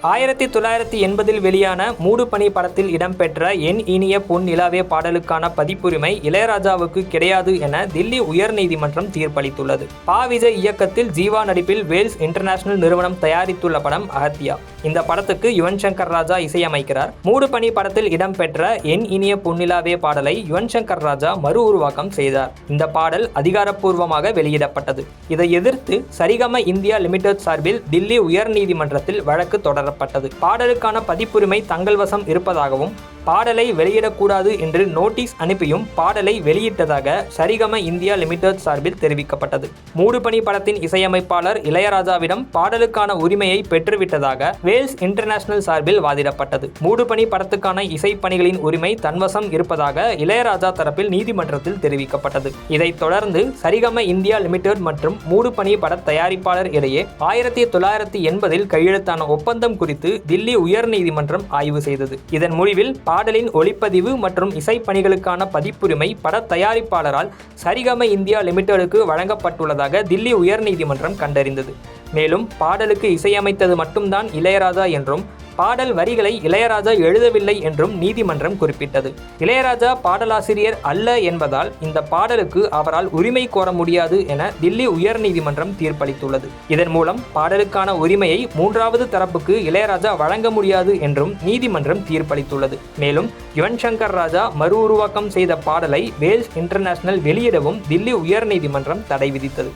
ஆயிரத்தி தொள்ளாயிரத்தி எண்பதில் வெளியான மூடு பனி படத்தில் இடம்பெற்ற என் இனிய பொன் நிலாவே பாடலுக்கான பதிப்புரிமை இளையராஜாவுக்கு கிடையாது என தில்லி உயர்நீதிமன்றம் தீர்ப்பளித்துள்ளது. பா. விஜய் இயக்கத்தில் ஜீவா நடிப்பில் வேல்ஸ் இன்டர்நேஷனல் நிறுவனம் தயாரித்துள்ள படம் அகத்தியா. இந்த படத்துக்கு யுவன் சங்கர் ராஜா இசையமைக்கிறார். மூடு பனி படத்தில் இடம்பெற்ற என் இனிய பொன்னிலாவே பாடலை யுவன் சங்கர் ராஜா மறு உருவாக்கம் செய்தார். இந்த பாடல் அதிகாரப்பூர்வமாக வெளியிடப்பட்டது. இதை எதிர்த்து சரிகம இந்தியா லிமிடெட் சார்பில் தில்லி உயர்நீதிமன்றத்தில் வழக்கு தொடர் தொடரப்பட்டது பாடலுக்கான பதிப்புரிமை தங்கள் வசம் இருப்பதாகவும் பாடலை வெளியிடக்கூடாது என்று நோட்டீஸ் அனுப்பியும் பாடலை வெளியிட்டதாக சரிகம இந்தியா லிமிடெட் சார்பில் தெரிவிக்கப்பட்டது. மூடுபணி படத்தின் இசையமைப்பாளர் இளையராஜாவிடம் பாடலுக்கான உரிமையை பெற்றுவிட்டதாக வேல்ஸ் இன்டர்நேஷனல் சார்பில் வாதிடப்பட்டது. மூடுபனி படத்துக்கான இசைப்பணிகளின் உரிமை தன்வசம் இருப்பதாக இளையராஜா தரப்பில் நீதிமன்றத்தில் தெரிவிக்கப்பட்டது. இதைத் தொடர்ந்து சரிகம இந்தியா லிமிடெட் மற்றும் மூடுபனி பட தயாரிப்பாளர் இடையே ஆயிரத்தி தொள்ளாயிரத்தி எண்பதில் கையெழுத்தான ஒப்பந்தம் குறித்து தில்லி உயர்நீதிமன்றம் ஆய்வு செய்தது. இதன் முடிவில் பாடலின் ஒளிப்பதிவு மற்றும் இசைப்பணிகளுக்கான பதிப்புரிமை பட தயாரிப்பாளரால் சரிகம இந்தியா லிமிடெடுக்கு வழங்கப்பட்டுள்ளதாக தில்லி உயர்நீதிமன்றம் கண்டறிந்தது. மேலும் பாடலுக்கு இசையமைத்தது மட்டும்தான் இளையராஜா என்றும் பாடல் வரிகளை இளையராஜா எழுதவில்லை என்றும் நீதிமன்றம் குறிப்பிட்டது. இளையராஜா பாடலாசிரியர் அல்ல என்பதால் இந்த பாடலுக்கு அவரால் உரிமை கோர முடியாது என தில்லி உயர்நீதிமன்றம் தீர்ப்பளித்துள்ளது. இதன் மூலம் பாடலுக்கான உரிமையை மூன்றாவது தரப்புக்கு இளையராஜா வழங்க முடியாது என்றும் நீதிமன்றம் தீர்ப்பளித்துள்ளது. மேலும் யுவன் சங்கர் ராஜா மறு உருவாக்கம் செய்த பாடலை வேல்ஸ் இன்டர்நேஷனல் வெளியிடவும் தில்லி உயர்நீதிமன்றம் தடை விதித்தது.